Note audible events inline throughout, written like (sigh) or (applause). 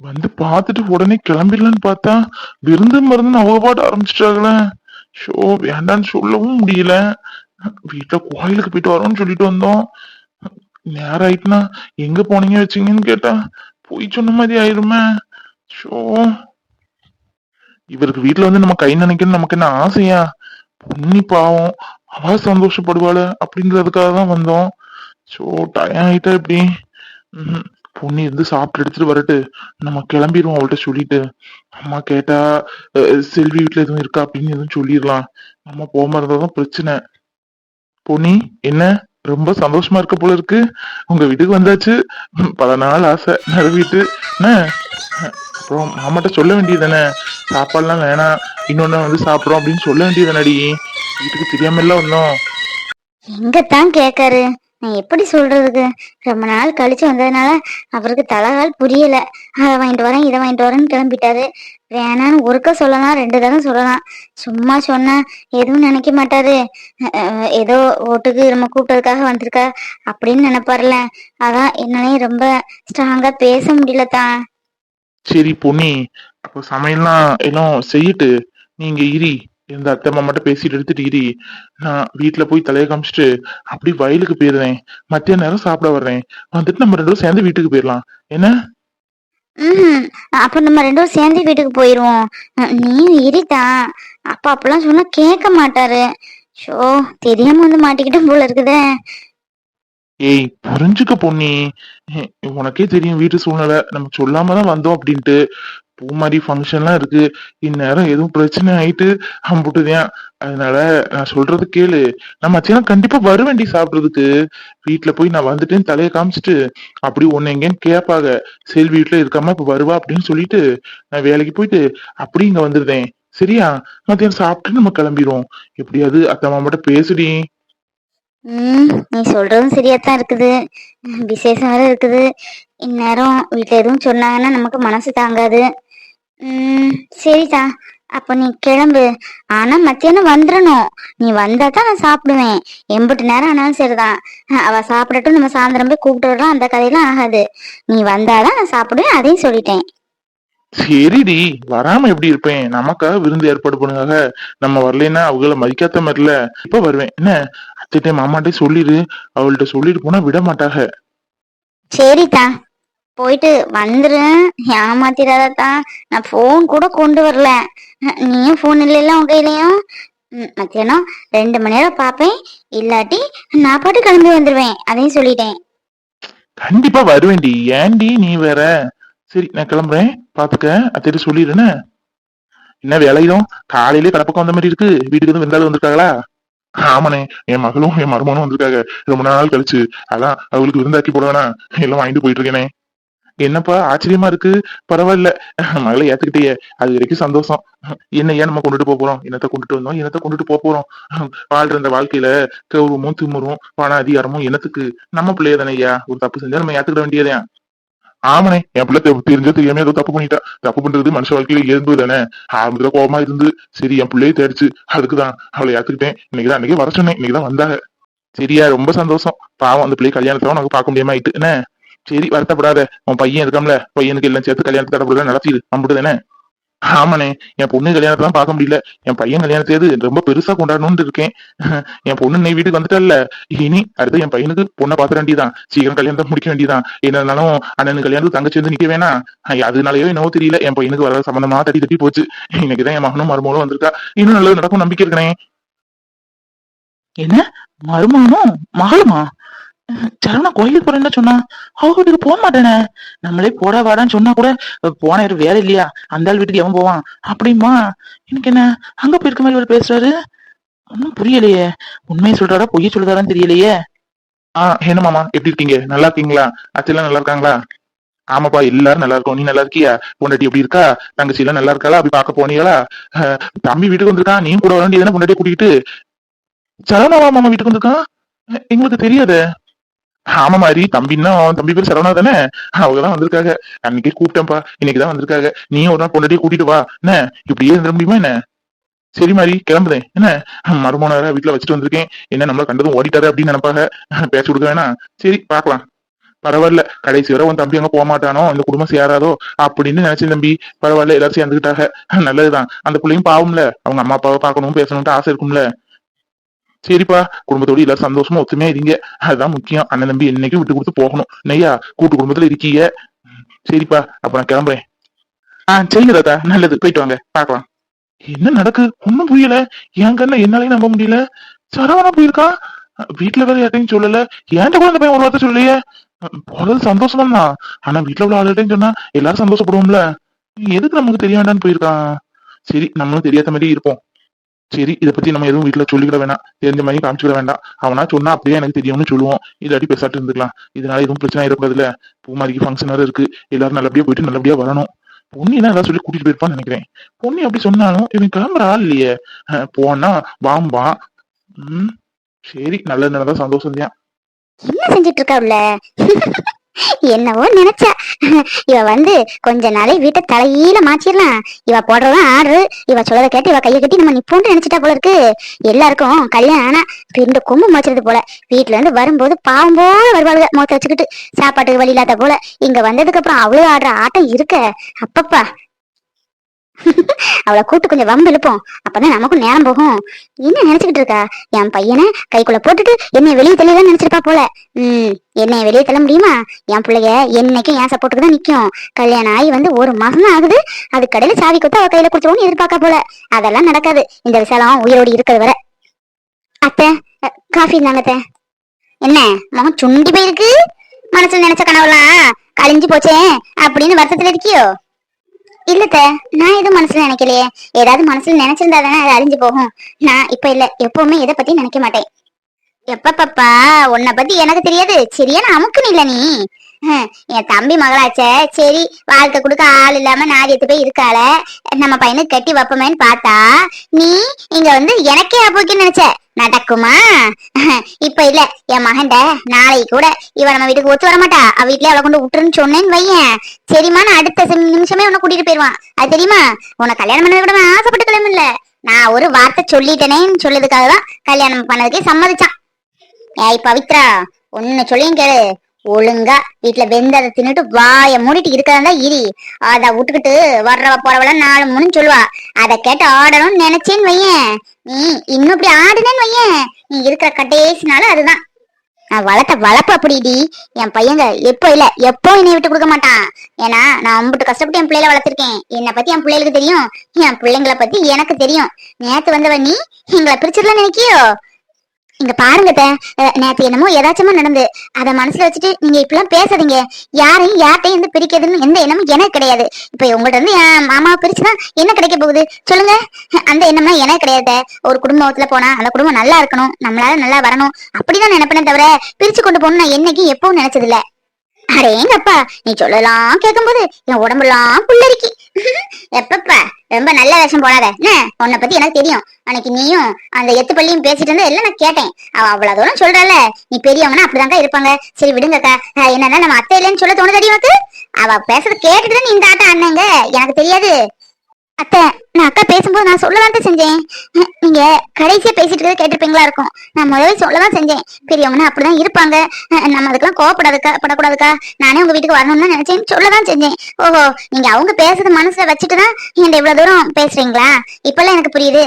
வந்து பார்த்துட்டு உடனே கிளம்பிடலான்னு பார்த்தா விருந்து மருந்து அவங்க பாட்டு ஆரம்பிச்சிட்டாங்களே. ஷோ வேண்டான்னு சொல்லவும் முடியல. வீட்டுல கோயிலுக்கு போயிட்டு வரோம்னு சொல்லிட்டு வந்தோம். நேரம் ஆயிட்டுனா எங்க போனீங்க வச்சீங்கன்னு கேட்டா போய் சொன்ன மாதிரி ஆயிருமே. ஷோ இவருக்கு வீட்டுல வந்து நம்ம கை நினைக்கணும் நமக்கு என்ன ஆசையா? பொண்ணி பாவம் அவ சந்தோஷப்படுவாள அப்படின்றதுக்காக தான் வந்தோம். ஸோ டயம் ஆயிட்டா இப்படி பொண்ணு பொன்னி இருந்து சாப்பிட்டு எடுத்துட்டு வரட்டு. நம்ம கிளம்பிடுவோம் அவள்கிட்ட சொல்லிட்டு. அம்மா கேட்டா செல்வி வீட்டுல எதுவும் இருக்கா அப்படின்னு எதுவும் சொல்லிடலாம். நம்ம போகாம இருந்தாதான் பிரச்சனை. பொன்னி என்ன? ரொம்ப சந்தோஷமா இருக்க போல இருக்கு. உங்க வீட்டுக்கு வந்தாச்சு. பல நாள் ஆசை. நிறவிட்டு என்ன? அப்புறம் மாமாட்ட சொல்ல வேண்டியதுதானே? சாப்பாடுலாம் வேணாம். இன்னொன்னு வந்து சாப்பிடுறோம் அப்படின்னு சொல்ல வேண்டியதுதானடி? வீட்டுக்கு தெரியாம எல்லாம் வந்தோம். எங்கத்தான் கேக்காரு நான் எப்படி சொல்றதுக்கு? ரொம்ப நாள் கழிச்சு வந்ததுனால அவருக்கு தலைகால் புரியல. அதை வாங்கிட்டு வரேன் இதை வாங்கிட்டு வரேன்னு கிளம்பிட்டாரு. வேணான்னு ஒருக்க சொல்லலாம் ரெண்டு தடவை சொல்லலாம். சும்மா சொன்னா எதுவும் நினைக்க மாட்டாரு. அஹ் ஏதோ ஓட்டுக்கு நம்ம கூப்பிட்டதுக்காக வந்திருக்கா அப்படின்னு நினைப்பாருல அதான் என்னாலையும் ரொம்ப ஸ்ட்ராங்கா பேச முடியல தான். சரி பொன்னி அப்போ சமையல்லாம் எல்லாம் செய்யிட்டு நீங்க இரி. இந்த அத்தை மாமாட்ட பேசிட்டு எடுத்துட்டு இரி நான் வீட்டுல போய் தலையை காமிச்சிட்டு அப்படி வயலுக்கு போயிருந்தேன். மத்திய நேரம் சாப்பிட வர்றேன். வந்துட்டு நம்ம ரெண்டு சேர்ந்து வீட்டுக்கு போயிடலாம் என்ன? ம். அப்ப நம்ம ரெண்டு பேரும் சேர்ந்து வீட்டுக்கு போயிருவோம். நீயும் இரிதான் அப்பா அப்பெல்லாம் சொன்னா கேட்க மாட்டாரு. ஷோ தெரியாம வந்து மாட்டிக்கிட்டோம் போல இருக்குதே. ஏய் புரிஞ்சுக்க ஏ, உனக்கே தெரியும் வீட்டு சூழ்நிலை. நம்ம சொல்லாம தான் வந்தோம் அப்படின்ட்டு. பூ மாதிரி ஃபங்க்ஷன்லாம் இருக்கு. இந்நேரம் எதுவும் பிரச்சனை ஆயிட்டு அம்புட்டுதேன். அதனால நான் சொல்றது கேளு. நான் மத்தியானம் கண்டிப்பா வருவேண்டி சாப்பிடுறதுக்கு. வீட்டுல போய் நான் வந்துட்டேன்னு தலையை காமிச்சிட்டு. அப்படி ஒன்னு எங்கேன்னு கேட்பாங்க செல்வி வீட்டுல இருக்காம இப்ப வருவா அப்படின்னு சொல்லிட்டு நான் வேலைக்கு போயிட்டு அப்படி இங்க வந்துருந்தேன் சரியா? மத்தியானம் சாப்பிட்டு நம்ம கிளம்பிடுவோம் எப்படியாவது அத்தம்மா மட்டும் பேசுடி. ம் நீ சொல்றதும் சரியாத்தான் இருக்குது. விசேஷம் வேற இருக்குது. இந்நேரம் வீட்டுல எதுவும் சொன்னாங்கன்னா நமக்கு மனசு தாங்காது. ம் சரிதா. அப்போ நீ கிளம்பு. ஆனா மத்தியானம் வந்துடணும் நீ வந்தா தான் நான் சாப்பிடுவேன். எம்பிட்டு நேரம் ஆனாலும் சரிதான் அவ சாப்பிடட்டும் நம்ம சாயந்தரம் போய் கூப்பிட்டு வரலாம். அந்த கதையெல்லாம் ஆகாது. நீ வந்தாதான் நான் சாப்பிடுவேன். அதையும் சொல்லிட்டேன். சரிடி. வராம எப்படி இருப்பேன்? நமக்காக விருந்து ஏற்பாடு பண்ணுவாங்க நம்ம வரலைன்னா அவங்கள மதிக்காத மாதிரில இப்ப வருவேன். என்ன? அத்திட்டே மாமாட்டே சொல்லிடு. அவள்கிட்ட சொல்லிட்டு போனா விட மாட்டாக சரிதா. போயிட்டு வந்துரு ஏமாத்திராதான் நான் ஃபோன் கூட கொண்டு வரல. நீயும் ஃபோன் இல்லைல்ல உன் கையிலயும்? ம், மத்தியானம் ரெண்டு மணி நேரம் பார்ப்பேன். இல்லாட்டி நான் பாட்டு கிளம்பி வந்துருவேன். அதையும் சொல்லிட்டேன். கண்டிப்பா வருவேன்டி. ஏன்டி நீ வேற? சரி நான் கிளம்புறேன். பாத்துக்க. அத்திட்டு சொல்லிடுன்னு என்ன வேலையிலும் காலையிலே கடப்பக்கம் வந்த மாதிரி இருக்கு. வீட்டுக்கு வந்து விருந்தாளு வந்திருக்காங்களா? ஆமாண்ணே. என் மகளும் என் மருமனும் வந்திருக்காங்க. ரொம்ப நாள் கழிச்சு. அதான் அவங்களுக்கு விருந்தாக்கி போடுவேனா எல்லாம் வாங்கிட்டு போயிட்டு இருக்கேனே. என்னப்பா ஆச்சரியமா இருக்கு? பரவாயில்ல. மகளை ஏத்துக்கிட்டே அது வரைக்கும் சந்தோஷம். என்ன ஏன் நம்ம கொண்டுட்டு போக போறோம்? என்னத்த கொண்டுட்டு வந்தோம்? என்னத்த கொண்டுட்டு போக போறோம்? வாழ்ற இந்த வாழ்க்கையில கௌரவமும் திமுறும் பண அதிகாரமும் என்னத்துக்கு? நம்ம பிள்ளைய தானே ஐயா? ஒரு தப்பு செஞ்சா நம்ம ஏத்துக்கிட வேண்டியதே. ஆமாண்ணே என் பிள்ளை தெ- தெரியாம ஏதோ தப்பு பண்ணிட்டா. தப்பு பண்றது மனுஷ வாழ்க்கையில இயல்பு தானே. ஆரம்பத்துல கோபமா இருந்து சரி என் பிள்ளையை தேடிச்சு அதுக்குதான் அவளை ஏத்துக்கிட்டேன். இன்னைக்குதான் அன்னைக்கு வர சொன்னேன். இன்னைக்குதான் வந்தாங்க. சரியா ரொம்ப சந்தோஷம். பாவம் அந்த பிள்ளை கல்யாணத்தை உனக்கு பார்க்க முடியாம ஆயிட்டு. என்ன? சரி வருத்தப்படாத. உன் பையன் இருக்காம்ல பையனுக்கு எல்லாம் சேர்த்து கல்யாணத்துக்கு தடப்பட நடத்திடு நம்பிட்டு தானே? ஆமாண்ணே. என் பொண்ணு கல்யாணத்தை தான் பார்க்க முடியல. என் பையன் கல்யாணத்தேது ரொம்ப பெருசா கொண்டாடணும்னு இருக்கேன். (laughs) என் பொண்ணு நீ வீட்டுக்கு வந்துட்டல்ல. இனி அடுத்து என் பையனுக்கு பொண்ணை பார்த்து வேண்டியதான் சீக்கிரம் கல்யாணத்தை முடிக்க வேண்டியதான் என்ன இருந்தாலும் அண்ணனுக்கு கல்யாணத்துக்கு தங்கச்சி வந்து நிக்க வேணாம். அதனாலயோ என்னவோ தெரியல. என் பையனுக்கு வர சம்பந்தமா தட்டி தட்டி போச்சு. இன்னைக்குதான் என் மகனும் மருமகளும் வந்திருக்கா. இன்னும் நல்லது நடக்கும் நம்பிக்கை இருக்கனே. என்ன? மருமகனும் மகளுமா? சரவணா கோயிலுக்கு போறேன்னு சொன்னா அவங்க வீட்டுக்கு போக மாட்டேனே. நம்மளே போட வாடான்னு சொன்னா கூட போன யாரும் வேலை இல்லையா? அந்த ஆள் வீட்டுக்கு எவன் போவான்? அப்படிமா. எனக்கு என்ன அங்க போயிருக்க மாதிரி இவர் பேசுறாரு? ஒன்னும் புரியலையே. உண்மையை சொல்றாரா பொய்ய சொல்றாரான்னு தெரியலையே. ஆஹ் என்ன மாமா எப்படி இருக்கீங்க? நல்லா இருக்கீங்களா? அச்செல்லாம் நல்லா இருக்காங்களா? ஆமாப்பா எல்லாரும் நல்லா இருக்கோம். நீ நல்லா இருக்கியா? பொண்டாட்டி எப்படி இருக்கா? தங்கச்சி எல்லாம் நல்லா இருக்காளா? அப்படி பார்க்க போனீங்களா? தம்பி வீட்டுக்கு வந்திருக்கான். நீயும் கூட வர வேண்டியதானே கூட்டிட்டு கூட்டிகிட்டு சரவணாவா மாமா வீட்டுக்கு வந்திருக்கான்? எங்களுக்கு தெரியாதே. ஆமா மாதிரி தம்பின்னா அவன் தம்பி பேர் சரவணா தானே? அவங்கதான் வந்திருக்காங்க. அன்னைக்கே கூப்பிட்டேன்ப்பா. இன்னைக்குதான் வந்திருக்காங்க. நீயும் ஒரு நாள் பொண்டாட்டியே கூட்டிட்டு வா. என்ன? இப்படியே இருந்துட முடியுமா என்ன? சரி மாதிரி கிளம்புதேன் என்ன? மருமனார வீட்டுல வச்சுட்டு வந்திருக்கேன். என்ன நம்மள கண்டதும் ஓடிட்டாரு அப்படின்னு நினைப்பாங்க. பேச்சு கொடுக்க வேணாம். சரி பார்க்கலாம். பரவாயில்ல. கடைசி வரை உன் தம்பி அங்க போக மாட்டானோ? இந்த குடும்பம் சேராதோ? அப்படின்னு நினைச்சேன் தம்பி. பரவாயில்ல எல்லாரும் சேர்ந்துக்கிட்டாக நல்லதுதான். அந்த பிள்ளையும் பாவம்ல. அவங்க அம்மா அப்பாவை பார்க்கணும் பேசணும்ட்டு ஆசை இருக்கும்ல. சரிப்பா குடும்பத்தோட எல்லாரும் சந்தோஷமா ஒத்துமையா இருங்க. அதுதான் முக்கியம். அண்ணன் தம்பி என்னைக்கும் விட்டு கொடுத்து போகணும். நையா கூட்டு குடும்பத்துல இருக்கீங்க. சரிப்பா அப்ப நான் கிளம்புறேன். ஆஹ் சரிங்க தாத்தா. நல்லது. போயிட்டு வாங்க. பாக்கலாம் என்ன நடக்கு? ஒண்ணும் புரியல. என் கண்ண என்னாலையும் நம்ப முடியல. சரவணா போயிருக்கா வீட்டுல வேற யார்ட்டையும் சொல்லல. ஏன்ட்ட கூட அந்த பையன் ஒரு வார்த்தை சொல்லலையே? போறது சந்தோஷமா தான் ஆனா வீட்டுல உள்ள ஆளுகிட்டையும் சொன்னா எல்லாரும் சந்தோஷப்படுவோம்ல. எதுக்கு நமக்கு தெரிய வேண்டாம்னு போயிருக்கான்? சரி நம்மளும் தெரியாத மாதிரி இருப்போம். சரி இதை பத்தி நம்ம எதுவும் வீட்டுல சொல்லிக்கிட வேணாம். தெரிஞ்ச மாதிரி காமிச்சுக்கிட வேண்டாம். அவனா சொன்னா அப்படியே எனக்கு தெரியும்னு சொல்லுவோம். இதாட்டி பேசாட்டு இருந்துக்கலாம். இதனால எதுவும் பிரச்சனை இருக்கக்கூடாதுல பூமாரிக்கு ஃபங்க்ஷன் வேற இருக்கு. எல்லாரும் நல்லபடியா போயிட்டு நல்லபடியா வரணும். பொண்ணு தான் ஏதாவது சொல்லி கூட்டிட்டு போயிருப்பான்னு நினைக்கிறேன். பொண்ணு அப்படி சொன்னாலும் இவன் கிளம்புற ஆள் இல்லையே. போனா வாம்பா. உம் சரி நல்லது நடந்தா சந்தோஷம் தான். என்ன செஞ்சுட்டு இருக்கா உள்ள (laughs) என்னவோ நினைச்சா. இவ வந்து கொஞ்ச நாளே வீட்டை தலையில மாச்சிடலாம் இவ போடுறதான் ஆர்டர் இவ சொல்றத கேட்டு இவ கையை கட்டி நம்ம நிப்போன்னு நினைச்சிட்டா போல இருக்கு. எல்லாருக்கும் கல்யாணம் ஆனா பிண்டு கொம்பு மச்சிருது போல. வீட்டுல இருந்து வரும்போது பாவம் போல வருவாளுக மோத்த வச்சுக்கிட்டு சாப்பாட்டுக்கு வழி இல்லாத போல. இங்க வந்ததுக்கு அப்புறம் அவ்வளவு ஆடுற ஆட்டம் இருக்க. அப்பப்பா அவளை கூட்டு கொஞ்சம் வம்பு இழுப்போம். அப்பதான் நமக்கும் நேரம் போகும். என்ன நினைச்சுக்கிட்டு இருக்கா? என் பையனை கைக்குள்ள போட்டுட்டு என்னை வெளியே தெளிதான் நினைச்சிருப்பா போல. உம் என்னை வெளியே தள்ள முடியுமா? என் பிள்ளைய என்னைக்கும் என் சப்போர்ட்டுக்கு தான் நிக்கும். கல்யாணம் ஆகி வந்து ஒரு மாசம் தான் ஆகுது. அது கடையில சாவி கொடுத்து அவ கையில குடுத்துருவோம்னு எதிர்பார்க்க போல. அதெல்லாம் நடக்காது. இந்த விசாலம் உயிரோடு இருக்கிறது வரை. அத்தை காஃபி இருந்தாங்க அத்தை. என்ன? முகம் சுண்டி போயிருக்கு. மனசுல நினைச்ச கனவுலாம் கழிஞ்சு போச்சே. அப்படின்னு வருத்தத்துல இருக்கியோ? இல்லத்த நான் எதுவும் மனசுல நினைக்கலையே. ஏதாவது மனசுல நினைச்சிருந்தா தானே அது அழிஞ்சு போகும். நான் இப்ப இல்ல எப்பவுமே எதை பத்தி நினைக்க மாட்டேன். எப்ப பாப்பா உன்னை பத்தி எனக்கு தெரியாது. சரியான அமுக்குன்னு இல்ல நீ. என் தம்பி மகளாச்சே. சரி வாழ்க்கை கொடுக்க ஆள் இல்லாம நாதியத்து போய் இருக்காள. நம்ம பையனுக்கு கட்டி வைப்போமேன்னு பார்த்தா நீ இங்க வந்து எனக்கே அப்போக்கின்னு நினைச்ச. நடக்குமா? இப்ப இல்ல என் மகன்ட நாளைக்கு கூட இவ நம்ம வீட்டுக்கு ஒத்து வரமாட்டா. அவ வீட்லயே அவளை கொண்டு விட்டுருன்னு சொன்னேன்னு வையன். சரிம்மா நான் அடுத்த நிமிஷமே உன்னை கூட்டிட்டு போயிருவான் அது தெரியுமா? உன்னை கல்யாணம் பண்ணது கூட நான் ஆசைப்பட்டு கல்யாணம் இல்ல நான் ஒரு வார்த்தை சொல்லிட்டேனேன்னு சொல்லதுக்காக தான் கல்யாணம் பண்ணதுக்கே சம்மதிச்சான். ஏய் பவித்ரா ஒன்னு சொல்லியும் கேளு. ஒழுங்கா வீட்டுல வெந்ததை தின்னுட்டு வாய மூடிட்டு இருக்கிறதா இரி. அத விட்டுக்கிட்டு வர்றவ போறவள நாலு மூணு சொல்லுவா. அத கேட்டு ஆடணும்னு நினைச்சேன்னு வையேன். நீ இன்னும் இப்படி ஆடுனேன்னு வையேன். நீ இருக்கிற கடைசினால அதுதான். நான் வளர்த்த வளர்ப்பு அப்படிடி என் பையங்க எப்போ இல்ல எப்போ என்னை விட்டு கொடுக்க மாட்டான். ஏன்னா நான் அம்பிட்டு கஷ்டப்பட்டு என் பிள்ளைல வளர்த்திருக்கேன். என்னை பத்தி என் பிள்ளைகளுக்கு தெரியும். என் பிள்ளைங்களை பத்தி எனக்கு தெரியும். நேத்து வந்தவ நீ எங்களை பிரிச்சிடலாம் நினைக்கியோ? இங்க பாருங்க நேத்து என்னமோ ஏதாச்சுமா நடந்து. அத மனசுல வச்சுட்டு நீங்க இப்பெல்லாம் பேசாதீங்க. யாரையும் யார்ட்டையும் இருந்து பிரிக்கிறதுன்னு எந்த எண்ணமும் எனக்கு கிடையாது. இப்ப உங்கள்ட்ட இருந்து என் மாமாவை பிரிச்சுதான் என்ன கிடைக்க போகுது? சொல்லுங்க. அந்த எண்ணம்லாம் எனக்கு கிடையாது ஒரு குடும்பத்துல போனா அந்த குடும்பம் நல்லா இருக்கணும். நம்மளால நல்லா வரணும். அப்படிதான் நினைப்பேனே தவிர பிரிச்சு கொண்டு போகணும் நான் என்னைக்கும் எப்பவும் நினைச்சது இல்ல அடேங்கப்பா நீ சொல்லலாம் கேட்கும்போது என் உடம்புலாம் புல்லரிக்கி. (laughs) எப்பப்பா? ரொம்ப நல்ல வேஷம் போடாத. என்ன? உன்னை பத்தி எனக்கு தெரியும். அன்னைக்கு நீயும் அந்த எத்து பள்ளியும் பேசிட்டு இருந்தா எல்லாம் நான் கேட்டேன். அவ அவ்வளவு தூரம் சொல்றால நீ பெரியவனா அப்படிதாங்க இருப்பாங்க. சரி விடுங்கக்கா. என்னன்னா நம்ம அத்தை இல்லைன்னு சொல்ல தோணுதடி உனக்கு? அவ பேசுறது கேட்டுட்டு தான் நீ இந்த ஆட்டம் ஆடினங்க. எனக்கு தெரியாது. அத்தை நான் அக்கா பேசும்போது நான் சொல்லதான் செஞ்சேன். நீங்க கடைசியா பேசிட்டு இருக்கிறத கேட்டிருப்பீங்களா இருக்கும். நான் முதல்ல சொல்லதான் செஞ்சேன். பெரியவங்கன்னா அப்படிதான் இருப்பாங்க. நம்ம அதுக்கெல்லாம் கோவப்படாதுக்கா படக்கூடாதுக்கா. நானே உங்க வீட்டுக்கு வரணும்னு நினைச்சேன் சொல்லதான் செஞ்சேன். ஓஹோ நீங்க அவங்க பேசுறது மனசுல வச்சுட்டு தான் இந்த இவ்வளவு தூரம் பேசுறீங்களா? இப்பெல்லாம் எனக்கு புரியுது.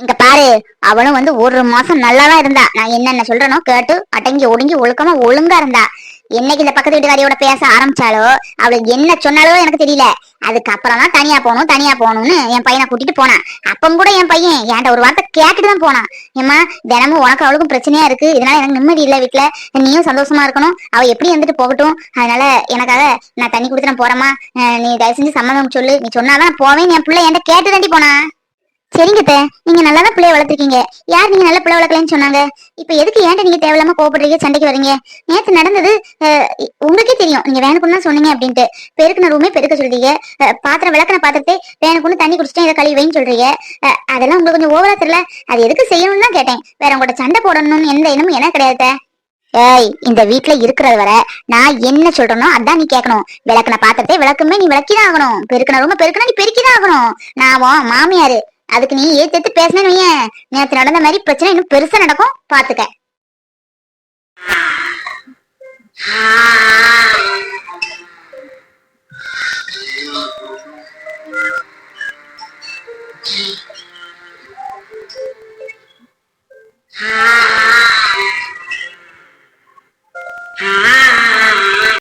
இங்க பாரு அவளும் வந்து ஒரு மாசம் நல்லாதான் இருந்தா. நான் என்னென்ன சொல்றேனோ கேட்டு அடங்கி ஒடுங்கி ஒழுக்கமா ஒழுங்கா இருந்தா. என்னைக்கு இந்த பக்கத்து வீட்டுக்காரியோட பேச ஆரம்பிச்சாலோ அவளுக்கு என்ன சொன்னாலோ எனக்கு தெரியல. அதுக்கப்புறம் தான் தனியா போகணும் தனியா போகணும்னு என் பையனை கூட்டிட்டு போனான். அப்பம் கூட என் பையன் என்கிட்ட ஒரு வார்த்தை கேட்டுட்டு தான் போனான். ஏம்மா தினமும் உனக்கு அவளுக்கும் பிரச்சனையா இருக்கு. இதனால எனக்கு நிம்மதி இல்ல வீட்டுல நீயும் சந்தோஷமா இருக்கணும். அவ எப்படி வந்துட்டு போகட்டும். அதனால எனக்காக நான் தண்ணி குடிச்சு நான் போறேம்மா. நீ தயவு செஞ்சு சம்மதம் சொல்லு. நீ சொன்னாதான் போவேன் என் பிள்ளை என்கிட்ட கேட்டு தாண்டி போனா சரிங்க நீங்க நல்லா தான் பிள்ளைய வளர்த்துருக்கீங்க. யார் நீங்க நல்ல பிள்ளை வளர்க்கலன்னு சொன்னாங்க? இப்ப எதுக்கு ஏன்ட்ட நீங்க தேவையில்லாம கோபப்படுறீங்க சண்டைக்கு வரீங்க நேற்று நடந்தது அஹ், உங்களுக்கே தெரியும். நீங்க வேணுக்குன்னு தான் சொன்னீங்க அப்படின்ட்டு. பெருக்கின ரூமே பெருக்க சொல்றீங்க. பாத்திரம் விளக்கின பாத்திரத்தை வேணுக்குன்னு தண்ணி குடிச்சிட்டு இதை கழிவுன்னு சொல்றீங்க. அதெல்லாம் உங்களுக்கு கொஞ்சம் ஓவரா தெரியல. அது எதுக்கு செய்யணும்னு தான் கேட்டேன். வேற உங்களோட சண்டை போடணும்னு எந்த எண்ணமும் என்ன கிடையாது ஏய் இந்த வீட்ல இருக்கிறது வரை நான் என்ன சொல்றேனோ அதான் நீ கேட்கணும். விளக்குன பாத்திரத்தை விளக்குமே நீ விளக்கிதான் ஆகணும். பெருக்கின ரூம பெருக்கினா நீ பெருக்கிதான் ஆகணும். நான் மாமியாரு. அதுக்கு நீ ஏத்து ஏத்து பேசினு நேத்து நடந்த மாதிரி பிரச்சனை இன்னும் பெருசா நடக்கும். பாத்துக்க.